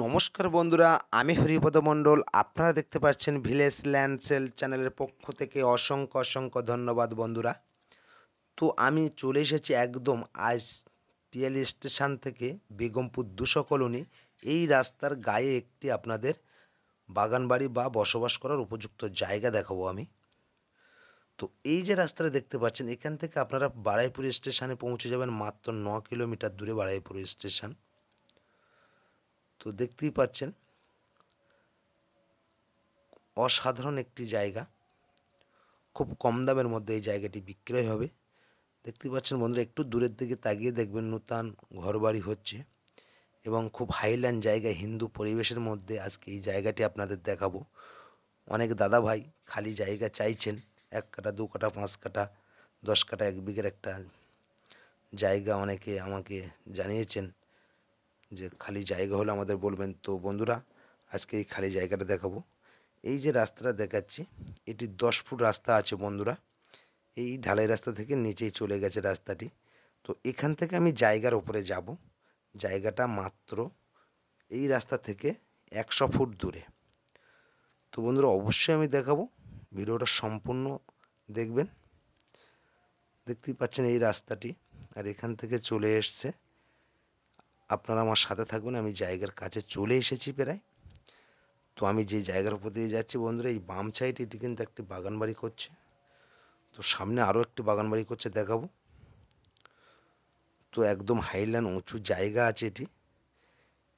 নমস্কার বন্ধুরা, আমি হরিপদ মণ্ডল। আপনারা দেখতে পাচ্ছেন ভিলেজ ল্যান্ড সেল চ্যানেলের পক্ষ থেকে অসংখ্য অসংখ্য ধন্যবাদ বন্ধুরা। তো আমি চলে এসেছি একদম আজ পিএল স্টেশন থেকে বেগমপুর দুশো কলোনি। এই রাস্তার গায়ে একটি আপনাদের বাগানবাড়ি বা বসবাস করার উপযুক্ত জায়গা দেখাবো আমি। তো এই যে রাস্তাটা দেখতে পাচ্ছেন, এখান থেকে আপনারা বারাইপুর স্টেশনে পৌঁছে যাবেন মাত্র ন কিলোমিটার দূরে বারাইপুর স্টেশন। তো দেখতেই পাচ্ছেন, অসাধারণ একটি জায়গা। খুব কম দামের মধ্যে এই জায়গাটি বিক্রয় হবে। দেখতেই পাচ্ছেন বন্ধুরা, একটু দূরের দিকে তাকিয়ে দেখবেন নূতন ঘরবাড়ি হচ্ছে এবং খুব হাইল্যান্ড জায়গায় হিন্দু পরিবেশের মধ্যে আজকে এই জায়গাটি আপনাদের দেখাবো। অনেক দাদা ভাই খালি জায়গা চাইছেন, এক কাটা, দু কাটা, পাঁচ কাটা, দশ কাটা, এক বিঘের একটা জায়গা অনেকে আমাকে জানিয়েছেন। যে খালি জায়গা হলে আমাদের বলবেন, তো বন্ধুরা, আজকে এই খালি জায়গাটা দেখাবো। এই যে রাস্তাটা দেখাচ্ছি, এটি দশ ফুট রাস্তা আছে বন্ধুরা। এই ঢালাই রাস্তা থেকে নিচেই চলে গেছে রাস্তাটি। তো এখান থেকে আমি জায়গার ওপরে যাব। জায়গাটা মাত্র এই রাস্তা থেকে একশো ফুট দূরে। তো বন্ধুরা, অবশ্যই আমি দেখাবো। ভিডিওটা সম্পূর্ণ দেখবেন। দেখতেই পাচ্ছেন এই রাস্তাটি। আর এখান থেকে চলে এসছে আপনারা আমার সাথে থাকবেন আমি জায়গার কাছে চলে এসেছি প্রায়। তো আমি যে জায়গার উপর দিয়ে যাচ্ছি বন্ধুরা, এই বাম সাইড এটি কিন্তু একটি বাগান বাড়ি করছে। তো সামনে আরও একটি বাগান বাড়ি করছে দেখাবো। তো একদম হাইল্যান্ড উঁচু জায়গা আছে এটি।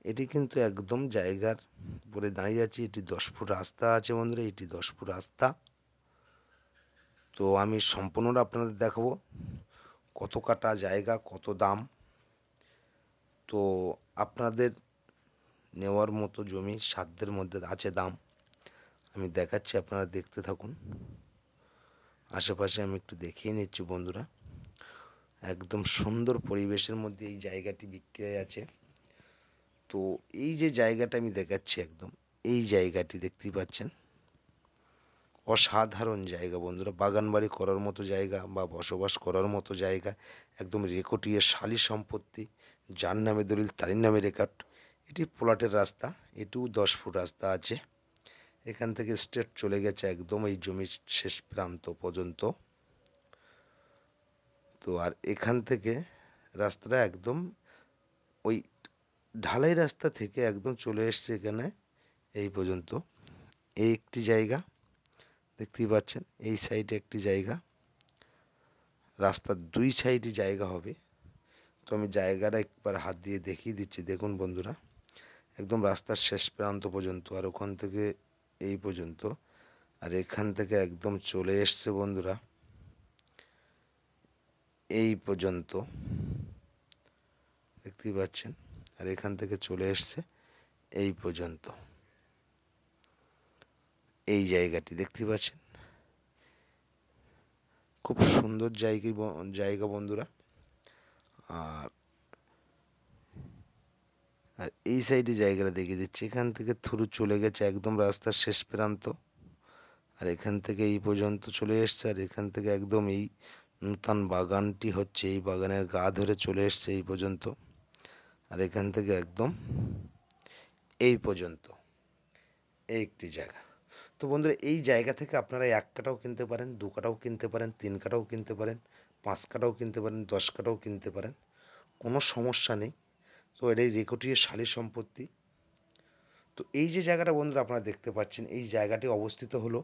এটি কিন্তু একদম জায়গার উপরে দাঁড়িয়ে যাচ্ছি। এটি দশ ফুট রাস্তা আছে বন্ধুরা, এটি দশ ফুট রাস্তা। তো আমি সম্পূর্ণটা আপনাদের দেখাবো। কত কাটা জায়গা, কত দাম। তো আপনাদের নেওয়ার মতো জমি সাধ্যের মধ্যে আছে দাম, আমি দেখাচ্ছি, আপনারা দেখতে থাকুন। আশেপাশে আমি একটু দেখিয়ে নিচ্ছি বন্ধুরা। একদম সুন্দর পরিবেশের মধ্যে এই জায়গাটি বিক্রয় আছে। তো এই যে জায়গাটা আমি দেখাচ্ছি একদম, এই জায়গাটি দেখতেই পাচ্ছেন। অসাধারণ জায়গা বন্ধুরা। বাগান বাড়ি করার মতো জায়গা বা বসবাস করার মতো জায়গা। একদম রেকটিয়ে শালি সম্পত্তি, যার নামে দলিল তারই নামে রেকর্ড। এটি প্লটের রাস্তা, এটিও দশ ফুট রাস্তা আছে। এখান থেকে স্ট্রেট চলে গেছে একদম এই জমির শেষ প্রান্ত পর্যন্ত। তো আর এখান থেকে রাস্তাটা একদম ওই ঢালাই রাস্তা থেকে একদম চলে এসছে এখানে, এই পর্যন্ত। এই একটি জায়গা। দেখতেই পাচ্ছেন, এই সাইডে একটি জায়গা। রাস্তার দুই সাইডে জায়গা হবে। তো আমি জায়গাটা একবার হাত দিয়ে দেখিয়ে দিচ্ছি। দেখুন বন্ধুরা, একদম রাস্তার শেষ প্রান্ত পর্যন্ত আর ওখান থেকে এই পর্যন্ত। আর এখান থেকে একদম চলে এসছে বন্ধুরা, এই পর্যন্ত। দেখতেই পাচ্ছেন, আর এখান থেকে চলে এসছে এই পর্যন্ত। এই জায়গাটি দেখতে পাচ্ছেন? খুব সুন্দর জায়গা জায়গা বন্ধুরা। আর আর এই সাইডে জায়গাটা দেখিয়ে দিচ্ছি। এখান থেকে থ্রু চলে গেছে একদম রাস্তার শেষ প্রান্ত। আর এখান থেকে এই পর্যন্ত চলে এসছে। আর এখান থেকে একদম এই নূতন বাগানটি হচ্ছে, এই বাগানের গা ধরে চলে এসছে এই পর্যন্ত। আর এখান থেকে একদম এই পর্যন্ত। এই একটি জায়গা। তো বন্ধুরা, এই জায়গা থেকে আপনারা এক কাটাও কিনতে পারেন, দু কাটাও কিনতে পারেন, তিন কাটাও কিনতে পারেন, পাঁচ কাটাও কিনতে পারেন, দশ কাটাও কিনতে পারেন, কোনো সমস্যা নেই। তো এটাই রেকর্ডীয় শালী সম্পত্তি। তো এই যে জায়গাটা বন্ধুরা আপনারা দেখতে পাচ্ছেন, এই জায়গাটি অবস্থিত হলো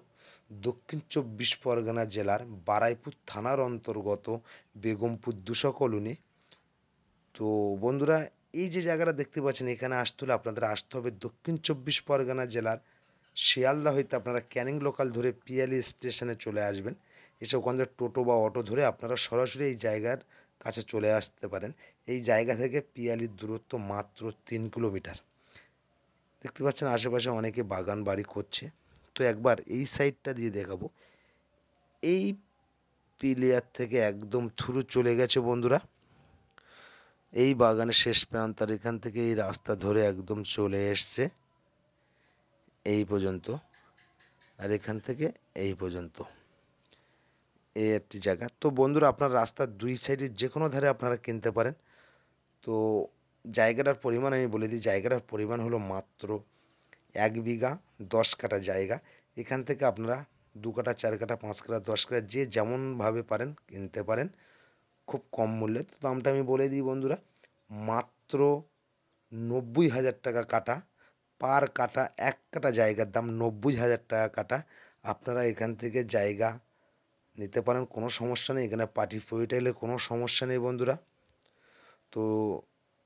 দক্ষিণ চব্বিশ পরগনা জেলার বারাইপুর থানার অন্তর্গত বেগমপুর দুশো কলোনি। তো বন্ধুরা, এই যে জায়গাটা দেখতে পাচ্ছেন, এখানে আসতে হলে আপনাদের আসতে হবে দক্ষিণ চব্বিশ পরগনা জেলার শিয়ালদা হইতে আপনারা ক্যানিং লোকাল ধরে পিয়ালি স্টেশনে চলে আসবেন। এসে ওখান টোটো বা অটো ধরে আপনারা সরাসরি এই জায়গার কাছে চলে আসতে পারেন। এই জায়গা থেকে পিয়ালির দূরত্ব মাত্র তিন কিলোমিটার। দেখতে পাচ্ছেন আশেপাশে অনেকে বাগান বাড়ি করছে। তো একবার এই সাইডটা দিয়ে দেখাবো। এই পিলিয়ার থেকে একদম থ্রু চলে গেছে বন্ধুরা। এই বাগানের শেষ প্রান্ত আর এখান থেকে এই রাস্তা ধরে একদম চলে এসছে। এই পর্যন্ত। আর এখান থেকে এই পর্যন্ত। এই একটি জায়গা। তো বন্ধুরা, আপনার রাস্তার দুই সাইডে যে কোনো ধারে আপনারা কিনতে পারেন। তো জায়গাটার পরিমাণ আমি বলে দিই, জায়গাটার পরিমাণ হলো মাত্র এক বিঘা দশ কাঠা জায়গা। এখান থেকে আপনারা দু কাঠা, চার কাঠা, পাঁচ কাঠা, দশ কাঠা যে যেমনভাবে পারেন কিনতে পারেন। খুব কম মূল্যে। তো দামটা আমি বলে দিই বন্ধুরা, মাত্র নব্বই হাজার টাকা কাটা পার কাটা এক কাটা জায়গার দাম নব্বই হাজার টাকা কাটা। আপনারা এখান থেকে জায়গা নিতে পারেন, কোনো সমস্যা নেই। এখানে পার্টি পইটা এলে কোনো সমস্যা নেই বন্ধুরা। তো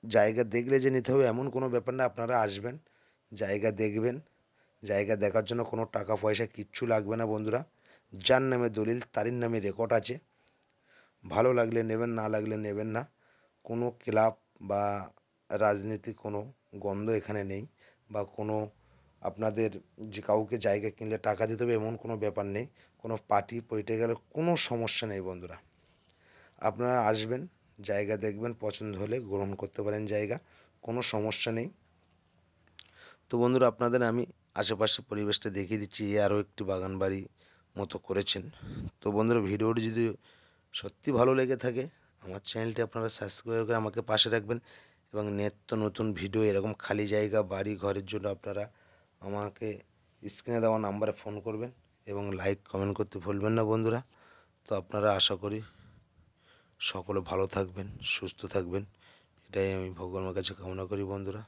জায়গা দেখলে যে নিতে হবে, এমন কোনো ব্যাপার না, আপনারা আসবেন, জায়গা দেখবেন। জায়গা দেখার জন্য কোনো টাকা পয়সা কিচ্ছু লাগবে না বন্ধুরা। যার নামে দলিল, তারই নামে রেকর্ড আছে। ভালো লাগলে নেবেন, না লাগলে নেবেন না। কোনো ক্লাব বা রাজনীতি কোনো গন্ধ এখানে নেই। বা কোনো আপনাদের যে কাউকে জায়গা কিনলে টাকা দিতে হবে এমন কোনো ব্যাপার নেই। কোনো পার্টি পইটে গেলে কোনো সমস্যা নেই বন্ধুরা। আপনারা আসবেন, জায়গা দেখবেন, পছন্দ হলে গ্রহণ করতে পারেন জায়গা, কোনো সমস্যা নেই। তো বন্ধুরা, আপনাদের আমি আশেপাশে পরিবেশটা দেখিয়ে দিচ্ছি, এ আরও একটি বাগান বাড়ি মতো করেছেন। তো বন্ধুরা, ভিডিওটি যদি সত্যি ভালো লেগে থাকে, আমার চ্যানেলটি আপনারা সাবস্ক্রাইব করে আমাকে পাশে রাখবেন। এবং নিত্য নতুন ভিডিও এরকম খালি জায়গা, বাড়ি, ঘরের জন্য আপনারা আমাকে স্ক্রিনে দেওয়া নাম্বারে ফোন করবেন এবং লাইক কমেন্ট করতে ভুলবেন না বন্ধুরা। তো আপনারা আশা করি সকলে ভালো থাকবেন, সুস্থ থাকবেন। এটাই আমি ভগবানের কাছে কামনা করি বন্ধুরা।